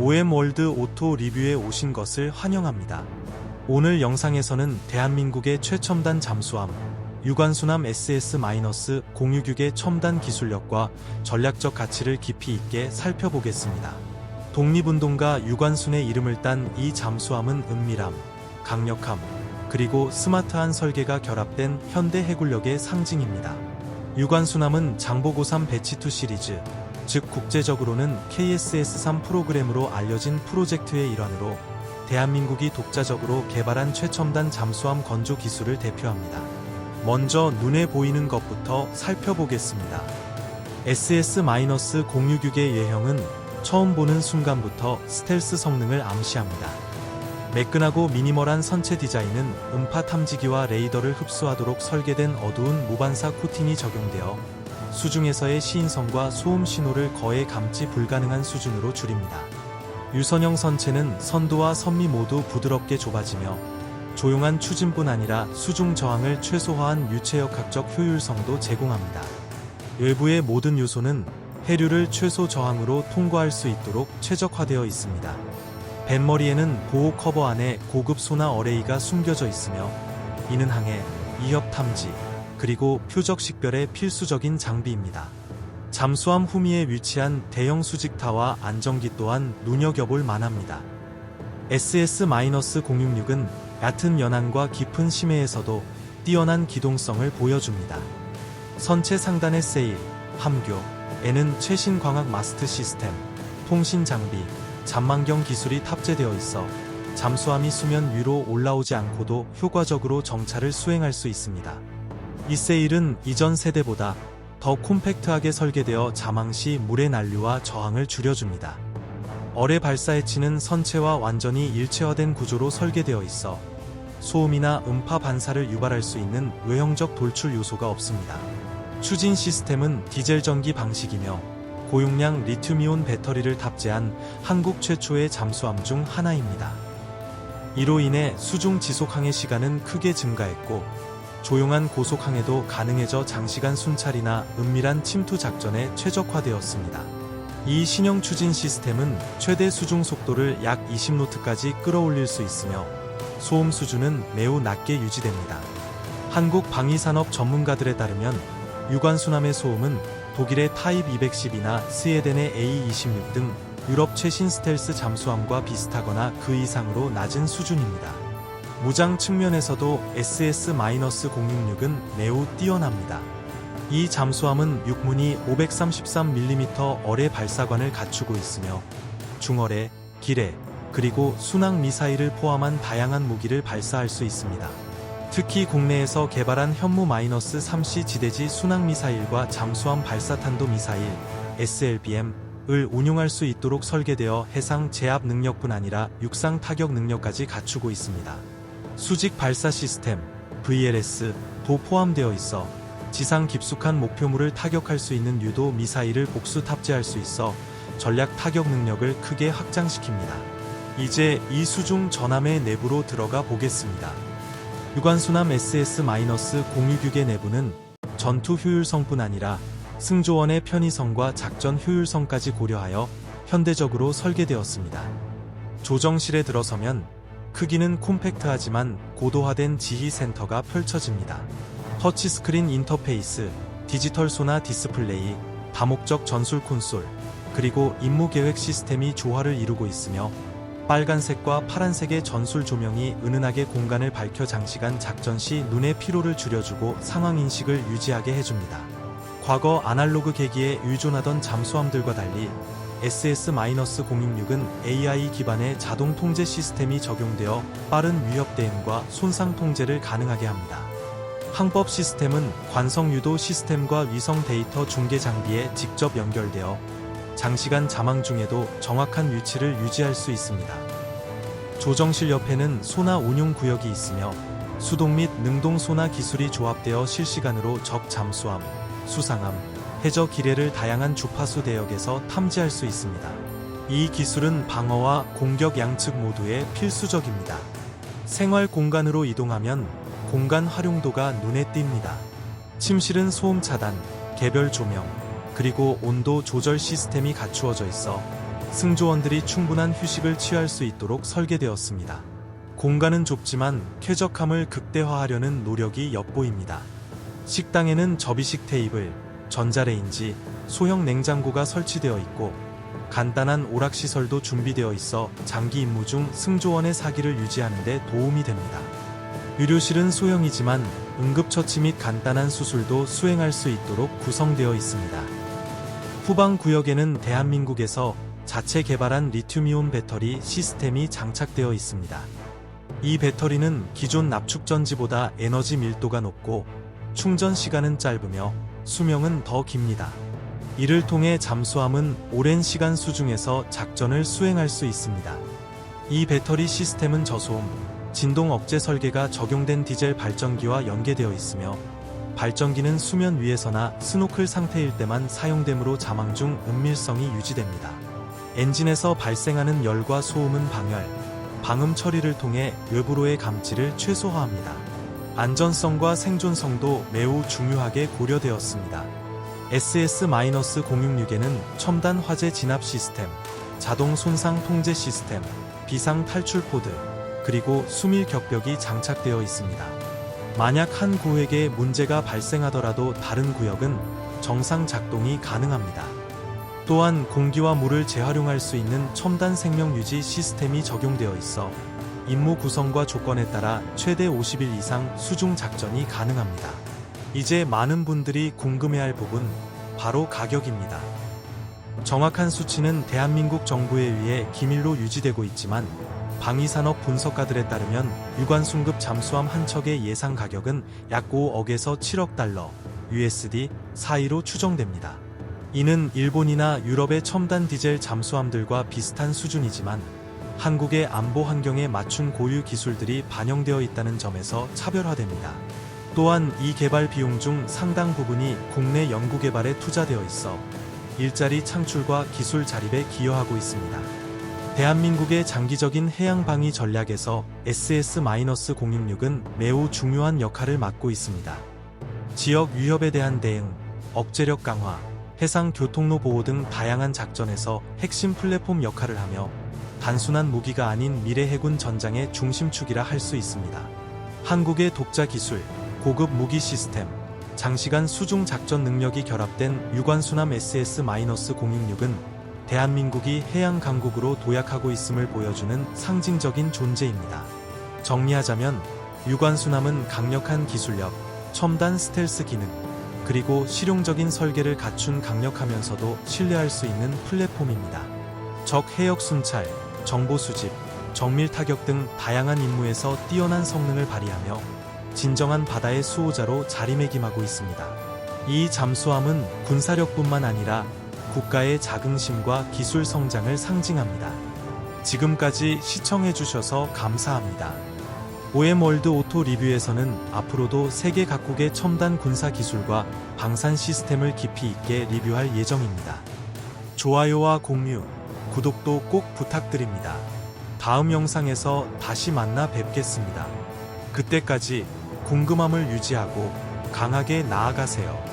OM월드 오토 리뷰에 오신 것을 환영합니다. 오늘 영상에서는 대한민국의 최첨단 잠수함, 유관수남 SS-06의 첨단 기술력과 전략적 가치를 깊이 있게 살펴보겠습니다. 독립운동가 유관순의 이름을 딴 이 잠수함은 은밀함, 강력함, 그리고 스마트한 설계가 결합된 현대 해군력의 상징입니다. 유관수남은 장보고3 배치2 시리즈, 즉 국제적으로는 KSS-3 프로그램으로 알려진 프로젝트의 일환으로 대한민국이 독자적으로 개발한 최첨단 잠수함 건조 기술을 대표합니다. 먼저 눈에 보이는 것부터 살펴보겠습니다. SS-066의 예형은 처음 보는 순간부터 스텔스 성능을 암시합니다. 매끈하고 미니멀한 선체 디자인은 음파 탐지기와 레이더를 흡수하도록 설계된 어두운 무반사 코팅이 적용되어 수중에서의 시인성과 소음 신호를 거의 감지 불가능한 수준으로 줄입니다. 유선형 선체는 선두와 선미 모두 부드럽게 좁아지며 조용한 추진뿐 아니라 수중 저항을 최소화한 유체역학적 효율성도 제공합니다. 외부의 모든 요소는 해류를 최소 저항으로 통과할 수 있도록 최적화되어 있습니다. 뱃머리에는 보호 커버 안에 고급 소나 어레이가 숨겨져 있으며 이는 항해, 이협 탐지, 그리고 표적 식별의 필수적인 장비입니다. 잠수함 후미에 위치한 대형 수직타와 안정기 또한 눈여겨볼 만합니다. SS-066은 얕은 연안과 깊은 심해에서도 뛰어난 기동성을 보여줍니다. 선체 상단의 세일, 함교 에는 최신 광학 마스트 시스템, 통신 장비, 잠망경 기술이 탑재되어 있어 잠수함이 수면 위로 올라오지 않고도 효과적으로 정찰을 수행할 수 있습니다. 이 세일은 이전 세대보다 더 콤팩트하게 설계되어 자망 시 물의 난류와 저항을 줄여줍니다. 어뢰 발사 해치는 선체와 완전히 일체화된 구조로 설계되어 있어 소음이나 음파 반사를 유발할 수 있는 외형적 돌출 요소가 없습니다. 추진 시스템은 디젤 전기 방식이며 고용량 리튬이온 배터리를 탑재한 한국 최초의 잠수함 중 하나입니다. 이로 인해 수중 지속 항해 시간은 크게 증가했고 조용한 고속 항해도 가능해져 장시간 순찰이나 은밀한 침투 작전에 최적화되었습니다. 이 신형 추진 시스템은 최대 수중 속도를 약 20노트까지 끌어올릴 수 있으며 소음 수준은 매우 낮게 유지됩니다. 한국 방위산업 전문가들에 따르면 유관수남의 소음은 독일의 타입 210이나 스웨덴의 A26 등 유럽 최신 스텔스 잠수함과 비슷하거나 그 이상으로 낮은 수준입니다. 무장 측면에서도 SS-066은 매우 뛰어납니다. 이 잠수함은 육문이 533mm 어뢰 발사관을 갖추고 있으며 중어뢰, 기뢰, 그리고 순항 미사일을 포함한 다양한 무기를 발사할 수 있습니다. 특히 국내에서 개발한 현무-3C 지대지 순항 미사일과 잠수함 발사탄도 미사일 SLBM을 운용할 수 있도록 설계되어 해상 제압 능력뿐 아니라 육상 타격 능력까지 갖추고 있습니다. 수직 발사 시스템 VLS도 포함되어 있어 지상 깊숙한 목표물을 타격할 수 있는 유도 미사일을 복수 탑재할 수 있어 전략 타격 능력을 크게 확장시킵니다. 이제 이 수중 전함의 내부로 들어가 보겠습니다. 유관수남 SS-066의 내부는 전투 효율성뿐 아니라 승조원의 편의성과 작전 효율성까지 고려하여 현대적으로 설계되었습니다. 조정실에 들어서면 크기는 콤팩트하지만 고도화된 지휘 센터가 펼쳐집니다. 터치스크린 인터페이스, 디지털 소나 디스플레이, 다목적 전술 콘솔, 그리고 임무 계획 시스템이 조화를 이루고 있으며 빨간색과 파란색의 전술 조명이 은은하게 공간을 밝혀 장시간 작전 시 눈의 피로를 줄여주고 상황 인식을 유지하게 해줍니다. 과거 아날로그 계기에 의존하던 잠수함들과 달리 SS-066은 AI 기반의 자동 통제 시스템이 적용되어 빠른 위협 대응과 손상 통제를 가능하게 합니다. 항법 시스템은 관성 유도 시스템과 위성 데이터 중계 장비에 직접 연결되어 장시간 자망 중에도 정확한 위치를 유지할 수 있습니다. 조정실 옆에는 소나 운용 구역이 있으며 수동 및 능동 소나 기술이 조합되어 실시간으로 적 잠수함, 수상함, 해저 기뢰를 다양한 주파수 대역에서 탐지할 수 있습니다. 이 기술은 방어와 공격 양측 모두에 필수적입니다. 생활 공간으로 이동하면 공간 활용도가 눈에 띕니다. 침실은 소음 차단, 개별 조명, 그리고 온도 조절 시스템이 갖추어져 있어 승조원들이 충분한 휴식을 취할 수 있도록 설계되었습니다. 공간은 좁지만 쾌적함을 극대화하려는 노력이 엿보입니다. 식당에는 접이식 테이블, 전자레인지, 소형 냉장고가 설치되어 있고 간단한 오락시설도 준비되어 있어 장기 임무 중 승조원의 사기를 유지하는 데 도움이 됩니다. 의료실은 소형이지만 응급처치 및 간단한 수술도 수행할 수 있도록 구성되어 있습니다. 후방 구역에는 대한민국에서 자체 개발한 리튬이온 배터리 시스템이 장착되어 있습니다. 이 배터리는 기존 납축전지보다 에너지 밀도가 높고 충전 시간은 짧으며 수명은 더 깁니다. 이를 통해 잠수함은 오랜 시간 수중에서 작전을 수행할 수 있습니다. 이 배터리 시스템은 저소음, 진동 억제 설계가 적용된 디젤 발전기와 연계되어 있으며 발전기는 수면 위에서나 스노클 상태일 때만 사용되므로 자망 중 은밀성이 유지됩니다. 엔진에서 발생하는 열과 소음은 방열, 방음 처리를 통해 외부로의 감지를 최소화합니다. 안전성과 생존성도 매우 중요하게 고려되었습니다. SS-066에는 첨단 화재 진압 시스템, 자동 손상 통제 시스템, 비상 탈출 포드, 그리고 수밀 격벽이 장착되어 있습니다. 만약 한 구역에 문제가 발생하더라도 다른 구역은 정상 작동이 가능합니다. 또한 공기와 물을 재활용할 수 있는 첨단 생명 유지 시스템이 적용되어 있어 임무 구성과 조건에 따라 최대 50일 이상 수중 작전이 가능합니다. 이제 많은 분들이 궁금해할 부분 바로 가격입니다. 정확한 수치는 대한민국 정부에 의해 기밀로 유지되고 있지만 방위산업 분석가들에 따르면 유관 순급 잠수함 한 척의 예상 가격은 약 5억에서 7억 달러 USD 사이로 추정됩니다. 이는 일본이나 유럽의 첨단 디젤 잠수함들과 비슷한 수준이지만 한국의 안보 환경에 맞춘 고유 기술들이 반영되어 있다는 점에서 차별화됩니다. 또한 이 개발 비용 중 상당 부분이 국내 연구개발에 투자되어 있어 일자리 창출과 기술 자립에 기여하고 있습니다. 대한민국의 장기적인 해양 방위 전략에서 SS-066은 매우 중요한 역할을 맡고 있습니다. 지역 위협에 대한 대응, 억제력 강화, 해상 교통로 보호 등 다양한 작전에서 핵심 플랫폼 역할을 하며 단순한 무기가 아닌 미래 해군 전장의 중심축이라 할 수 있습니다. 한국의 독자 기술, 고급 무기 시스템, 장시간 수중 작전 능력이 결합된 유관수남 SS-066은 대한민국이 해양 강국으로 도약하고 있음을 보여주는 상징적인 존재입니다. 정리하자면 유관수남은 강력한 기술력, 첨단 스텔스 기능, 그리고 실용적인 설계를 갖춘 강력하면서도 신뢰할 수 있는 플랫폼입니다. 적 해역 순찰, 정보 수집, 정밀 타격 등 다양한 임무에서 뛰어난 성능을 발휘하며 진정한 바다의 수호자로 자리매김하고 있습니다. 이 잠수함은 군사력뿐만 아니라 국가의 자긍심과 기술 성장을 상징합니다. 지금까지 시청해주셔서 감사합니다. OM월드 오토 리뷰에서는 앞으로도 세계 각국의 첨단 군사 기술과 방산 시스템을 깊이 있게 리뷰할 예정입니다. 좋아요와 공유, 구독도 꼭 부탁드립니다. 다음 영상에서 다시 만나 뵙겠습니다. 그때까지 궁금함을 유지하고 강하게 나아가세요.